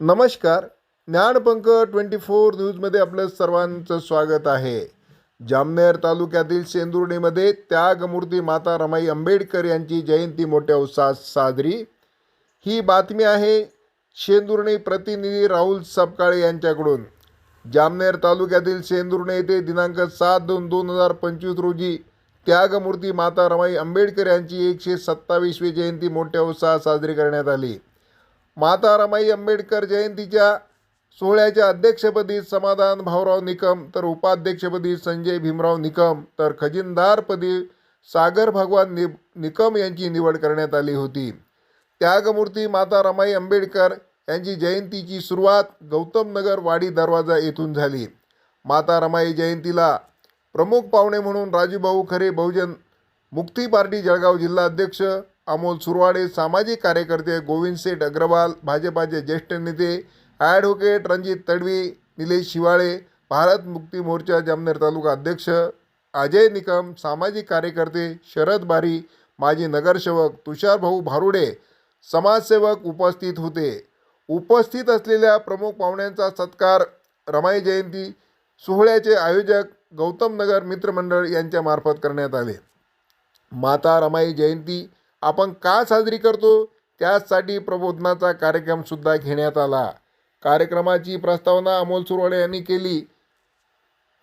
नमस्कार ज्ञानपंख twenty four न्यूजमध्ये आपलं सर्वांचं स्वागत आहे. जामनेर तालुक्यातील सेंदुर्णीमध्ये त्यागमूर्ती माता रमाई आंबेडकर यांची जयंती मोठ्या उत्साहात साजरी. ही बातमी आहे शेंदुर्णी प्रतिनिधी राहुल सपकाळे यांच्याकडून. जामनेर तालुक्यातील सेंदुर्णे येथे दिनांक सात दोन दोन हजार पंचवीस रोजी त्यागमूर्ती माता रमाई आंबेडकर यांची एकशे सत्तावीसवी जयंती मोठ्या उत्साहात साजरी करण्यात आली. माता रमाई आंबेडकर जयंतीच्या सोहळ्याच्या अध्यक्षपदी समाधान भाऊराव निकम तर उपाध्यक्षपदी संजय भीमराव निकम तर खजिनदारपदी सागर भगवान नि निकम यांची निवड करण्यात आली होती. त्यागमूर्ती माता रमाई आंबेडकर यांची जयंतीची सुरुवात गौतमनगर वाडी दरवाजा येथून झाली. माता रमाई जयंतीला प्रमुख पाहुणे म्हणून राजूभाऊ खरे बहुजन मुक्ती पार्टी जळगाव जिल्हा अध्यक्ष अमोल सुरवाडे सामाजिक कार्यकर्ते गोविंद सेठ अग्रवाल भाजपाचे ज्येष्ठ नेते ॲडव्होकेट रणजित तडवी निलेश शिवाळे भारत मुक्ती मोर्चा जामनेर तालुका अध्यक्ष अजय निकम सामाजिक कार्यकर्ते शरद बारी माजी नगरसेवक तुषारभाऊ भारुडे समाजसेवक उपस्थित होते. उपस्थित असलेल्या प्रमुख पाहुण्यांचा सत्कार रमाई जयंती सोहळ्याचे आयोजक गौतम नगर मित्रमंडळ यांच्यामार्फत करण्यात आले. माता रमाई जयंती आपण का साजरी करतो? त्यासाठी प्रबोधनाचा कार्यक्रमसुद्धा घेण्यात आला. कार्यक्रमाची प्रस्तावना अमोल सुरवाडे यांनी केली.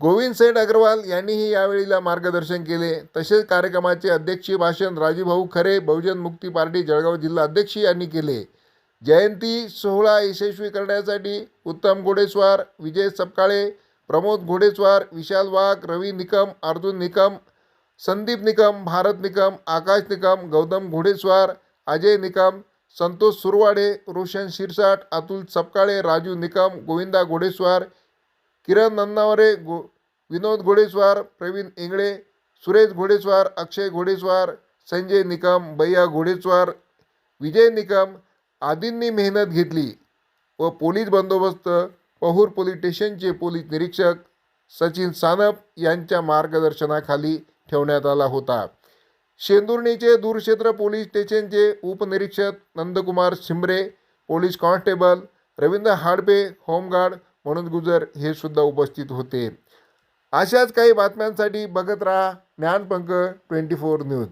गोविंद सेठ अग्रवाल यांनीही यावेळीला मार्गदर्शन केले. तसेच कार्यक्रमाचे अध्यक्षीय भाषण राजूभाऊ खरे बहुजन मुक्ती पार्टी जळगाव जिल्हा अध्यक्ष यांनी केले. जयंती सोहळा यशस्वी करण्यासाठी उत्तम घोडेस्वार विजय सपकाळे प्रमोद घोडेस्वार विशाल वाघ रवी निकम अर्जुन निकम संदीप निकम भारत निकम आकाश निकम गौतम घोडेस्वार अजय निकम संतोष सुरवाडे रोशन शिरसाट अतुल सपकाळे राजू निकम गोविंदा घोडेस्वार किरण नन्नावरे गो विनोद घोडेस्वार प्रवीण इंगळे सुरेश घोडेस्वार अक्षय घोडेस्वार संजय निकम भैया घोडेस्वार विजय निकम आदींनी मेहनत घेतली व पोलीस बंदोबस्त पहूर पोलीस स्टेशनचे पोलीस निरीक्षक सचिन सानप यांच्या मार्गदर्शनाखाली ठेवण्यात आला होता. शेंदुर्णीचे दूरक्षेत्र पोलीस स्टेशनचे उपनिरीक्षक Nandkumar Shimbare police constable Ravindra Hadpe home guard म्हणून गुजर हे सुद्धा उपस्थित होते. अशाच काही बातम्यांसाठी बघत राहा ज्ञानपंख ट्वेंटी फोर न्यूज.